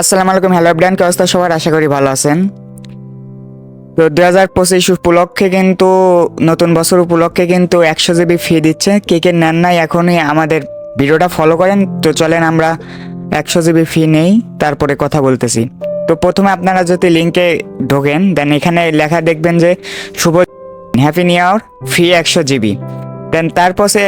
আসসালামু আলাইকুম, hello brand কি অবস্থা? সবার আশা করি ভালো আছেন। তো দু হাজার পঁচিশ উপলক্ষে কিন্তু, নতুন বছর উপলক্ষে কিন্তু একশো জিবি ফি দিচ্ছে। কে কে নেন নাই এখনই আমাদের ভিডিওটা ফলো করেন। তো চলেন আমরা একশো জিবি ফি নেই, তারপরে কথা বলতেছি। তো প্রথমে আপনারা যদি লিঙ্কে ঢোকেন দেন এখানে লেখা দেখবেন যে, শুভ হ্যাপি নিউ ইয়ার ফি একশো জিবি। দেন তারপরে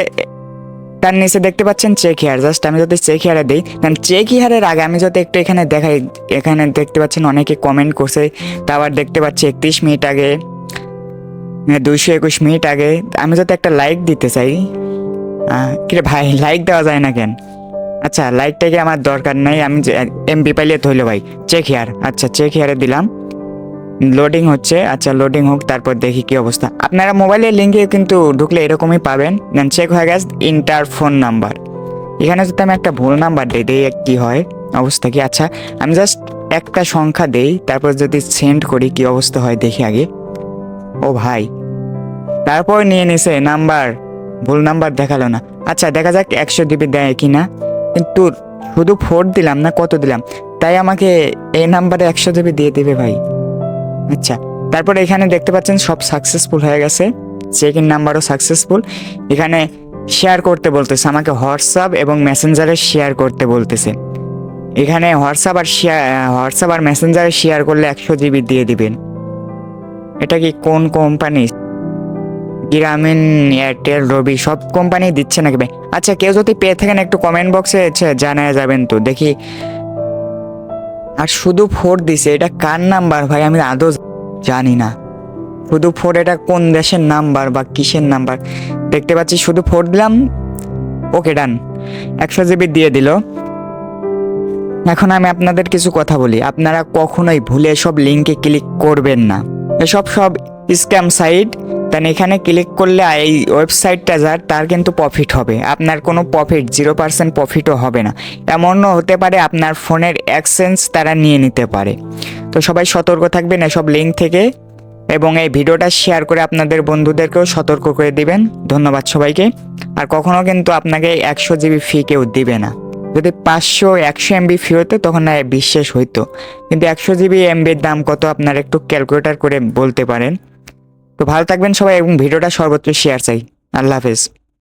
তার নিচে দেখতে পাচ্ছেন চেক হেয়ার জাস্ট আমি যদি চেক হেয়ারে দিই দেন চেক হেয়ারের আগে আমি যদি একটু এখানে দেখাই, এখানে দেখতে পাচ্ছেন অনেকে কমেন্ট করছে, তা আবার দেখতে পাচ্ছি একত্রিশ মিনিট আগে দুইশো একুশ মিনিট আগে, আমি যদি একটা লাইক দিতে চাই কিরে ভাই লাইক দেওয়া যায় না কেন? আচ্ছা লাইকটাকে আমার দরকার নাই? আমি এমবি পাইলে ধইল ভাই চেক হেয়ার আচ্ছা চেক হেয়ারে দিলাম। লোডিং হচ্ছে। আচ্ছা লোডিং হোক, তারপর দেখি কি অবস্থা। আপনারা মোবাইলের লিঙ্কে কিন্তু ঢুকলে এরকমই পাবেন। দেন চেক হয়ে গেছে ইন্টার ফোন নাম্বার এখানে যদি আমি একটা ভুল নাম্বার দিই দিই, কি হয়? অবস্থা কি? আচ্ছা আমি জাস্ট একটা সংখ্যা দেই, তারপর যদি সেন্ড করি, কি অবস্থা হয় দেখি আগে। ও ভাই। তারপর নিয়ে নিছে নাম্বার ভুল নাম্বার দেখাল না। আচ্ছা দেখা যাক একশো জিবি দেয় কি না কিন্তু শুধু ফোর দিলাম না, কত দিলাম? তাই আমাকে এই নাম্বারে একশো জিবি দিয়ে দেবে ভাই। আচ্ছা তারপরে এখানে দেখতে পাচ্ছেন সব সাকসেসফুল হয়ে গেছে। চেক ইন নাম্বারও সাকসেসফুল এখানে শেয়ার করতে বলতেছে, আমাকে হোয়াটসঅ্যাপ এবং মেসেঞ্জারে শেয়ার করতে বলতেছে। এখানে হোয়াটসঅ্যাপ আর শেয়ার হোয়াটসঅ্যাপ আর মেসেঞ্জারে শেয়ার করলে একশো জিবি দিয়ে দিবেন। এটা কি কোন কোম্পানি গ্রামীণ এয়ারটেল রবি সব কোম্পানি দিচ্ছে নাকি? আচ্ছা কেউ যদি পেয়ে থাকেন একটু কমেন্ট বক্সে জানায় যাবেন তো। দেখি আর শুধু ফোর দিছে, এটা কার নাম্বার ভাই? আমি আদৌ জানি না। শুধু ফোর, এটা কোন দেশের নাম্বার বা কিসের নাম্বার? দেখতে পাচ্ছি শুধু ফোর দিলাম। ওকে, ডান। একশো জিবি দিয়ে দিল। এখন আমি আপনাদের কিছু কথা বলি। আপনারা কখনোই ভুলে সব লিঙ্কে ক্লিক করবেন না। এসব সব স্ক্যাম সাইট দেন এখানে ক্লিক করলে এই ওয়েবসাইটটা যার, তার কিন্তু প্রফিট হবে। আপনার কোনো প্রফিট জিরো পার্সেন্ট প্রফিটও হবে না। এমনও হতে পারে আপনার ফোনের অ্যাক্সেন্স তারা নিয়ে নিতে পারে। তো সবাই সতর্ক থাকবেন এসব লিঙ্ক থেকে এবং এই ভিডিওটা শেয়ার করে আপনাদের বন্ধুদেরকেও সতর্ক করে দিবেন। ধন্যবাদ সবাইকে। আর কখনও কিন্তু আপনাকে একশো জিবি ফি কেউ দিবে না। যদি পাঁচশো, একশো এমবি ফি হতো, তখন না বিশ্বাস হইতো। কিন্তু একশো জিবি এমবির দাম কত, আপনার একটু ক্যালকুলেটার করে বলতে পারেন। তো ভালো থাকবেন সবাই এবং ভিডিওটা সর্বত্র শেয়ার চাই। আল্লাহ হাফেজ।